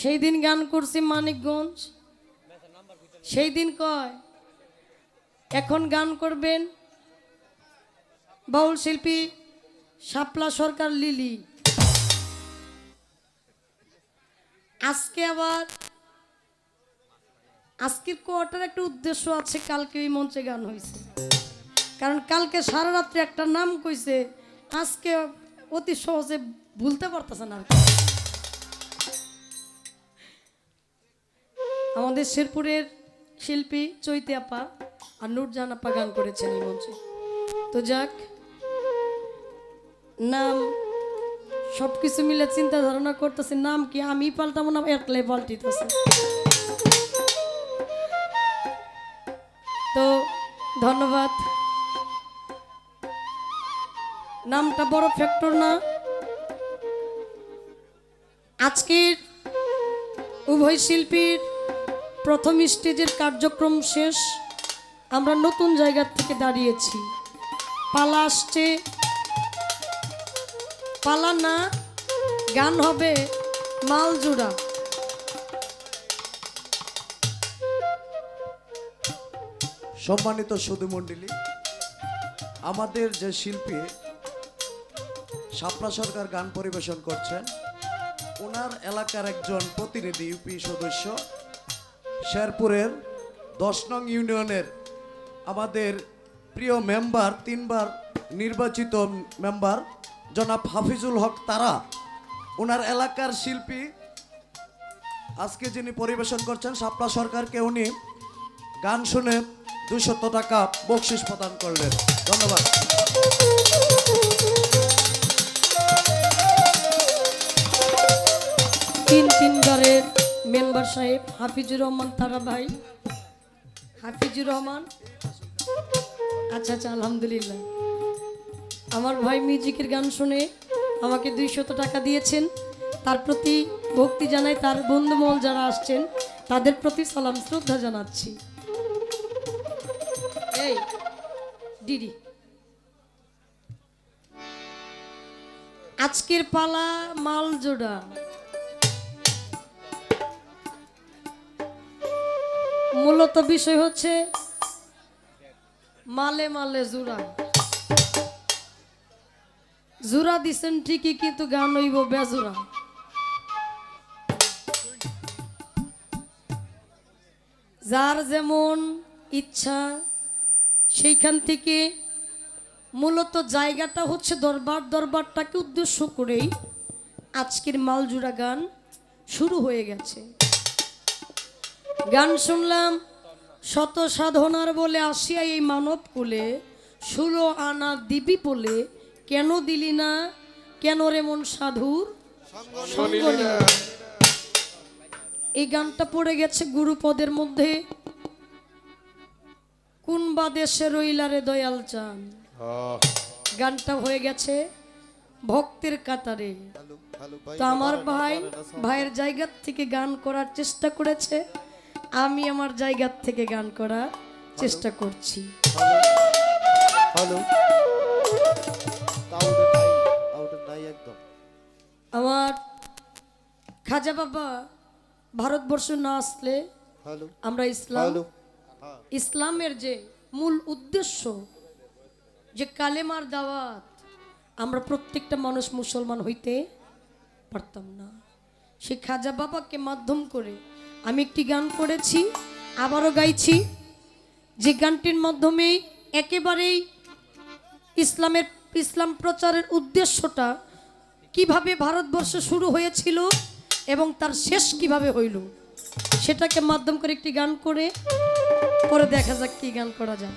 সেই দিন গান করছি মানিকগঞ্জ। সেই দিন কয়, এখন গান করবেন বাউল শিল্পী শাপলা সরকার লিলি। আজকে আবার আজকের কোয়ার্টার একটা উদ্দেশ্য আছে, কালকে ওই মঞ্চে গান হয়েছে কারণ কালকে সারা রাত্রে একটা নাম কইছে, আজকে অতি সহজে ভুলতে পারতেছে না আমাদের শেরপুরের শিল্পী চৈতি আপা আর নুরজান আপা গান করেছেন এই মঞ্চে। তো যাক, নাম সব কিছু মিলে চিন্তা ধারণা করতেছে, নাম কি? আমি পাল্টাবো না, একলাই পাল্টিতেছে। তো ধন্যবাদ। নামটা বড় ফ্যাক্টর না। আজকের উভয় শিল্পীর প্রথম স্টেজের কার্যক্রম শেষ। আমরা নতুন জায়গা থেকে দাঁড়িয়েছি। পালা আসছে। পালা না, গান হবে মালজোড়া। সম্মানিত সুধীমণ্ডলী আমাদের যে শিল্পী শাপলা সরকার গান পরিবেশন করছেন, ওনার এলাকার একজন প্রতিনিধি, ইউপি সদস্য। শেরপুরের দশ নং ইউনিয়নের আমাদের প্রিয় মেম্বার, তিনবার নির্বাচিত মেম্বার, জনাব হাফিজুল হক তারা। ওনার এলাকার শিল্পী, আজকে যিনি পরিবেশন করছেন শাপলা সরকারকে উনি গান শুনে দুশত টাকা বকশিস প্রদান করলেন। ধন্যবাদ। তিন তিন তিনবারের মেম্বার সাহেব, হাফিজুর রহমান তারা ভাই। হাফিজুর রহমান। আচ্ছা আচ্ছা আলহামদুলিল্লাহ। আমার ভাই মিউজিকের গান শুনে আমাকে দুইশত টাকা দিয়েছেন। তার প্রতি ভক্তি জানাই তার বন্ধুমহল যারা আসছেন, তাদের প্রতি সালাম, শ্রদ্ধা জানাচ্ছি। এই ডিডি আজকের পালা মালজোড়া। মূলত বিষয় হচ্ছে মালে মালে জুরা জুরা দিছেন ঠিকই, কিন্তু গান হইব বেজুরা যার যেমন ইচ্ছা, সেইখান থেকে মূলত জায়গাটা হচ্ছে দরবার। দরবারটাকে উদ্দেশ্য করেই আজকের মালজুরা গান শুরু হয়ে গেছে। গান শুনলাম শত সাধনার বলে আসিয়া এই মানব কুলে ষোলো আনা দিবি বলে কেন দিলি না? কেন রে মন সাধুর? এই গানটা পড়ে গেছে গুরুপদের মধ্যে। কোন বা দেশে রইলারে দয়াল চান? গানটা হয়ে গেছে ভক্তের কাতারে। তো আমার ভাই ভাইয়ের জায়গার থেকে গান করার চেষ্টা করেছে। আমি আমার জায়গার থেকে গান করার চেষ্টা করছি। আমার খাজা বাবা ভারতবর্ষ না আসলে আমরা ইসলাম ইসলামের যে মূল উদ্দেশ্য যে কালেমার দাওয়াত আমরা প্রত্যেকটা মানুষ মুসলমান হইতে পারতাম না। সে খাজা বাবাকে মাধ্যম করে আমি একটি গান করেছি, আবারও গাইছি, যে গানটির মাধ্যমে একেবারেই ইসলামের, ইসলাম প্রচারের উদ্দেশ্যটা কীভাবে ভারতবর্ষ শুরু হয়েছিল এবং তার শেষ কীভাবে হইল, সেটাকে মাধ্যম করে একটি গান করে, পরে দেখা যাক কি গান করা যায়।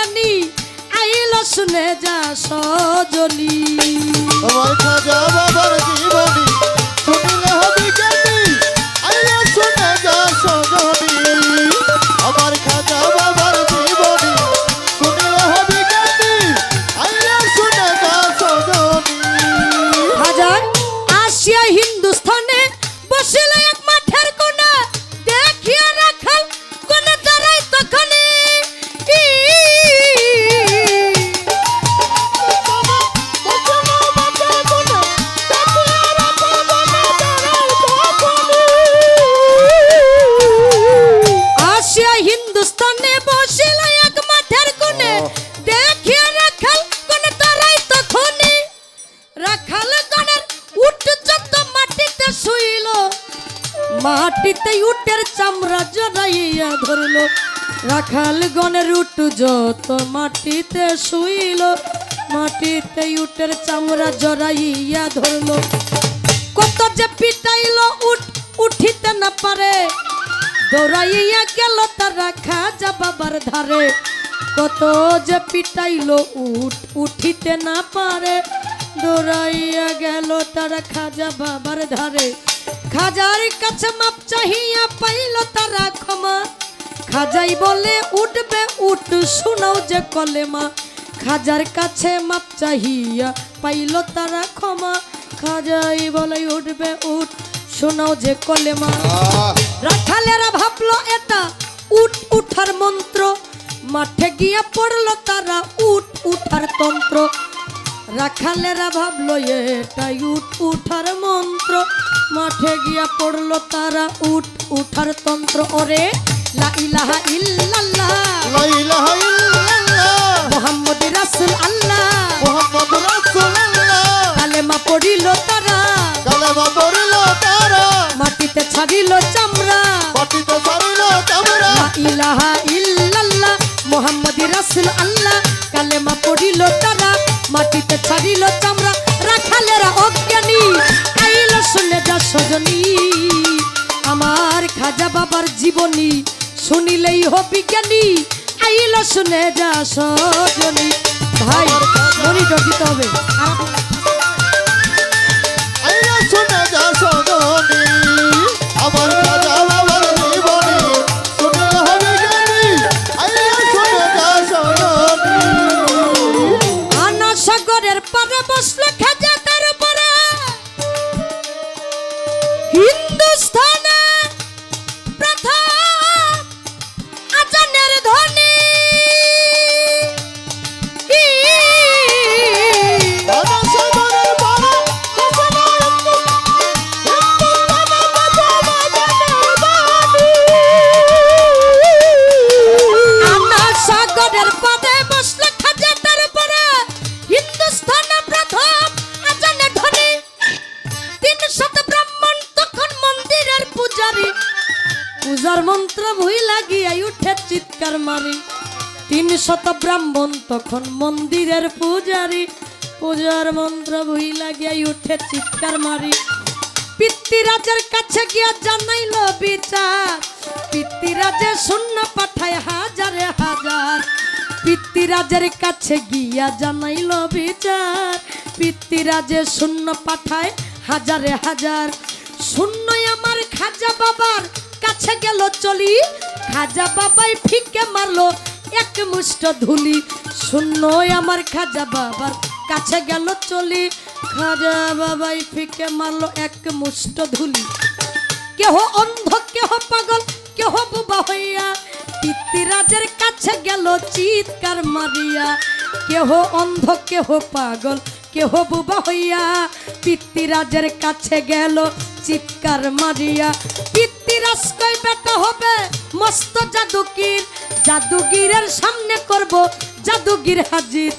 জ্ঞানী আইল শুনে যা সজনী। আমার খাজা বাবার যত মাটিতে শুইল, মাটিতে উটের চামড়া জড়াইয়া ধরল। কত যে পিটাইল উঠ উঠিতে না পারে। দৌড়াইয়া গেল তারা খাজা বাবার ধারে। কত যে পিটাইল উঠ উঠিতে না পারে। দৌড়াইয়া গেল তারা খাজা বাবার ধারে। খাজার কাছে মাপ চাহিয়া পাইল তারা ক্ষমা। খাজাই বলে উঠবে উঠ শোনাও যে কলেমা। খাজার কাছে মাপ চাহিয়া পাইল তারা ক্ষমা। খাজাই বলে উঠবে উঠ শোনাও যে কলেমা। রাখালেরা ভাবলো এটা উঠ উঠার মন্ত্র। মাঠে গিয়ে পড়ল তারা উঠ উঠার তন্ত্র। রাখালেরা ভাবলো এটা উঠ উঠার মন্ত্র। মাঠে গিয়া পড়ল তারা উঠ উঠার তন্ত্র। ওরে! লা ইলাহা ইল্লাল্লাহ। লা ইলাহা ইল্লাল্লাহ। মোহাম্মদ রাসূল আল্লাহ মুহাম্মাদুর কালেমা পড়িল তারা। কালেমা পড়িল তারা। মাটিতে ছাড়িল চামড়া। পাটিতে সারিল চামড়া। লা ইলাহা ইল্লাল্লাহ। মোহাম্মদ রাসূল শুনিলেই হবি জ্ঞানী আইল শুনে যা সজনী। ভাই মনিটর দিতে হবে। আর শত ব্রাহ্মণ তখন মন্দিরের পূজারী। পূজার মন্ত্র ভুই লাগিয়া উঠে চিৎকার মারি। পিতৃরাজের কাছে গিয়া জানাইল বিচার। পিতৃরাজে শূন্য পাঠায় হাজারে হাজার। পিতৃরাজের কাছে গিয়া জানাইল বিচার। পিতৃরাজে শূন্য পাঠায় হাজারে হাজার। শূন্যই আমার খাজা বাবার কাছে গেল চলি। খাজা বাবাই ফিকে মারলো। এক মুষ্ট ধুলি। শূন্যই আমার খাজা বাবার কাছে গেল চলি। খাজা বাবাই ফিকে মারলো এক মুষ্ট ধুলি। কেহ অন্ধ, কেহ পাগল, কেহ বুবা হইয়া। পিতৃরাজের কাছে গেল চিৎকার মারিয়া। কেহ অন্ধ, কেহ পাগল, কেহ বুবা হইয়া। পিতৃরাজের কাছে গেল চিৎকার মারিয়া। পিতৃ পিতৃরাজ কই বেটা হবে, মস্ত জাদুগির জাদুগিরের সামনে করব জাদুগির হাজির।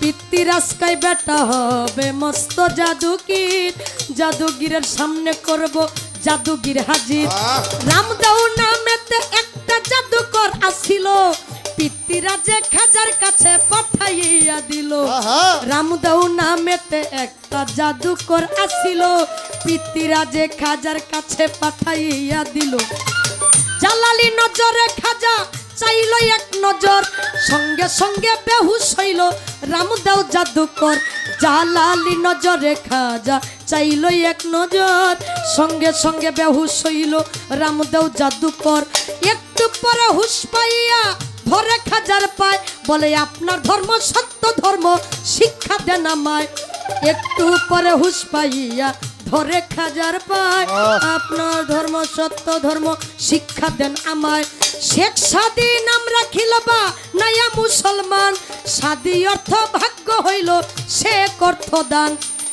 পিতৃরাজ কই বেটা হবে মস্ত জাদুগির। জাদুগিরের সামনে করব জাদুগির হাজির। আহ! রামদাও নামেতে একটা জাদুকর আসিল। পিতৃরাজে খাজার কাছে পাঠাইয়া দিল। আহা! রামদাও নামেতে একটা জাদুকর আসিল। পিতৃরাজে খাজার কাছে পাঠাইয়া দিল। জালালি নজরে খাজা চাইল এক নজর। সঙ্গে সঙ্গে বেহুশ হইল রামদাও জাদুকর। জালালি নজরে খাজা, চাইল এক নজর। সঙ্গে সঙ্গে বেহুশ হইল রামদাও জাদুকর। একটু পরে হুশ পাইয়া ধরে খাজার পায়। বলে, আপনার ধর্ম সত্য ধর্ম, শিক্ষা দেন আমায়। একটু পরে হুশ পাইয়া ধরে খাজার পায়! আপনার ধর্ম সত্য ধর্ম শিক্ষা দেন আমায়। শেখ সাদি নাম রাখিল বা নাইয়া মুসলমান। সাদি অর্থ ভাগ্য হইল শেখ অর্থ দান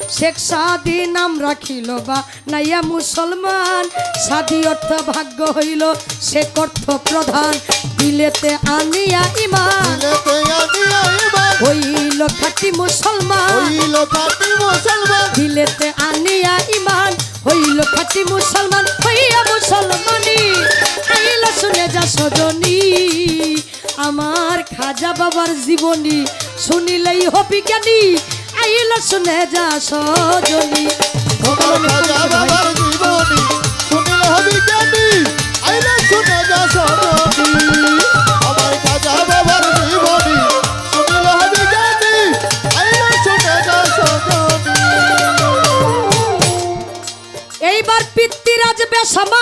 শেখ সাদি নাম রাখিল বা নাইয়া মুসলমান। সাদি অর্থ ভাগ্য হইল শেখ অর্থ প্রধান দিলেতে আনিয়া ইমান। হইল খাটি মুসলমান। হইল খাঁটি মুসলমান। দিলেতে আনিয়া ইমান। হইল খাটি মুসলমান হইয়া মুসলমানি। আইল শুনে যা সজনী। আমার খাজা বাবার জীবনী শুনিলেই হবি জ্ঞানী। আইল শুনে যা সজনী। খাজা বাবার জীবনী শুনিলে হবি জ্ঞানী। আইলে শুনে যা সজনী। পিতৃরাজ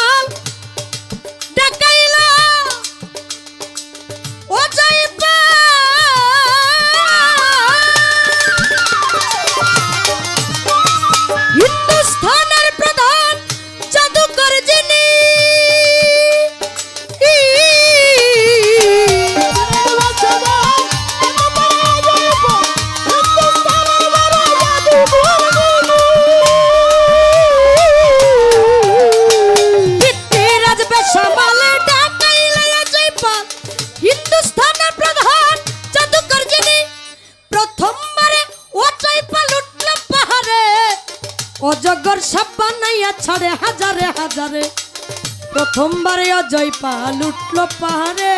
প্রথমবারে অজয় পাল উঠল পাহাড়ে।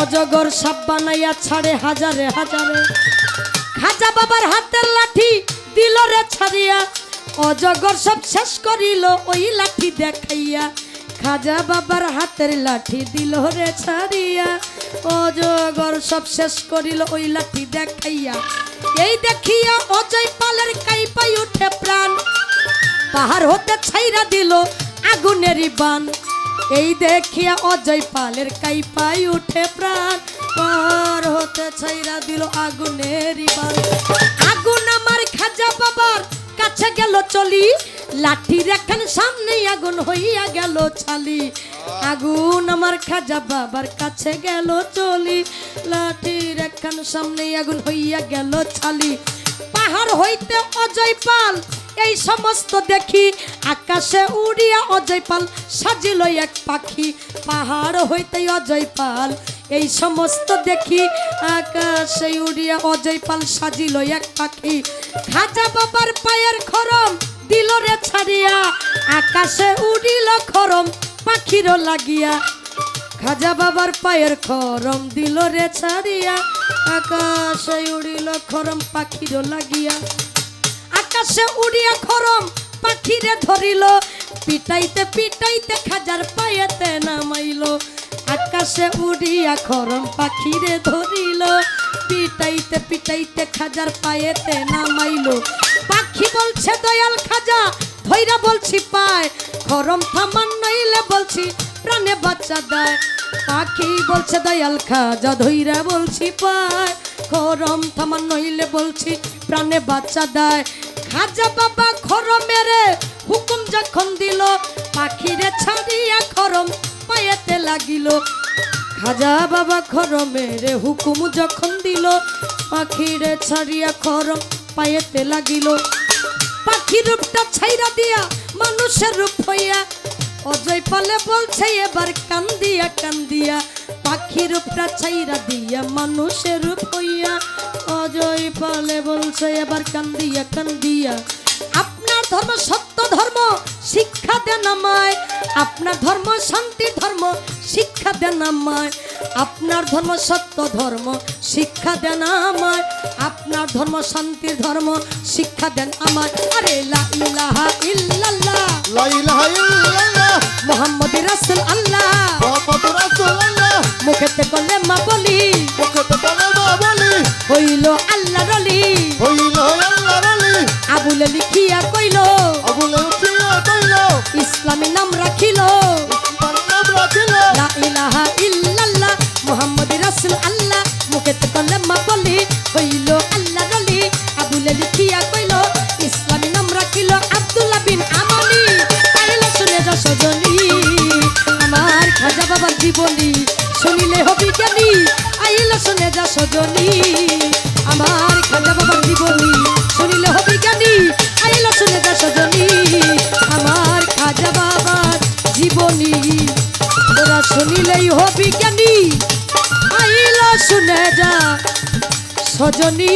অজগর সাপ বানাইয়া ছাড়ে হাজারে হাজারে। খাজা বাবার হাতের লাঠি দিল রে ছাড়িয়া। অজগর সব শেষ করিল ওই লাঠি দেখাইয়া। খাজা বাবার হাতের লাঠি দিল রে ছাড়িয়া। অজগর সব শেষ করিল ওই লাঠি দেখাইয়া। এই দেখিয়া অজয় পালের কাইপাই উঠে প্রাণ। পাহাড় হতে ছাইরা দিল আগুনেরই বান। এই দেখিয়া অজয় পালের কাই পাই উঠে প্রাণ। পাহাড় হতে ছাইরা দিল আগুনেরই বান। আগুন আমার খাজা বাবার কাছে গেল চলি। লাঠির এখন সামনে আগুন হইয়া গেল ছালি। আগুন আমার খাজা বাবার কাছে গেল চলি। লাঠির এখন সামনে আগুন হইয়া গেল ছালি। পাহাড় হইতে অজয় পাল এই সমস্ত দেখি আকাশে উড়িয়া অজয় পাল, সাজিল এক পাখি, পাহাড় হইতে অজয় পাল। এই সমস্ত দেখি আকাশে উড়িয়া অজয় পাল, সাজিল এক পাখি। খাজা বাবার পায়ের খরম দিল রে ছাড়িয়া, আকাশে উড়িল খরম পাখিরও লাগিয়া। খাজা বাবার পায়ের খরম দিল রে ছাড়িয়া, আকাশে উড়িল খরম পাখির লাগিয়া। আকাশে উড়িয়া খরম, পাখিরে ধরিল। পিটাইতে পিটাইতে খাজার পায়েতে নামাইল। আকাশে উড়িয়া খরম, পাখিরে ধরিল। পিটাইতে পিটাইতে খাজার পায়েতে নামাইল। পাখি বলছে, দয়াল খাজা, ধৈরা বলছি পায়। খরম থামান নইলে বলছি, প্রাণে বাচ্চা দেয়। পাখি বলছে, দয়াল খাজা, ধৈরা বলছি পায়। খরম থামান নইলে বলছি, প্রাণে বাচ্চা দেয়। খাজা বাবা খরম মেরে হুকুম যখন দিল, পাখিরে ছাড়িয়া খরম পায়েতে লাগিল। খাজা বাবা খরমের হুকুম যখন দিল, পাখিরে ছাড়িয়া খরম পায়েতে লাগিল। পাখি রূপটা ছাইরা দিয়া মানুষের রূপ হইয়া, অজয় পালে বলছে, এবার কান্দিয়া কান্দিয়া পাখির রূপটা ছাইরা দিয়া মানুষের রূপ হইয়া অজয় পালে বলছে, এবার কান্দিয়া কান্দিয়া। আপনার ধর্ম সত্য ধর্ম, শিক্ষা দেন আমায়। আপনার ধর্ম শান্তির ধর্ম, শিক্ষা দেন আমায়। আপনার ধর্ম সত্য ধর্ম, শিক্ষা দেন আমায়। আপনার ধর্ম শান্তির ধর্ম, শিক্ষা দেন আমায়। আরে লা ইলাহা ইল্লাল্লাহ! লা ইল্লাল্লাহ! মোহাম্মদ রাসূল আল্লাহ। মুহাম্মাদুর রাসূলুল্লাহ মুখেতে কলে মা বলি। মুখতে কালেমা বলি। হইল আল্লাহ রলি। হইল আল্লাহর আলী আবুলে লিখিয়া কইল। আবুলে উঠিয়া কইল। ইসলামী নাম রাখিল। তার নাম রাখিল। লা ইলাহা ইল্লাল্লাহ মুহাম্মদ রাসূল আল্লাহ। খাজা বাবার জীবনী শুনিলে হবি জ্ঞানী আইল শুনে যা সজনী। আমার খাজা বাবার জীবনী শুনিলে হবি জ্ঞানী আইল শুনে যা সজনী। আমার খাজা বাবার জীবনী তোরা শুনিলেই হবি জ্ঞানী আইল শুনে যা সজনী।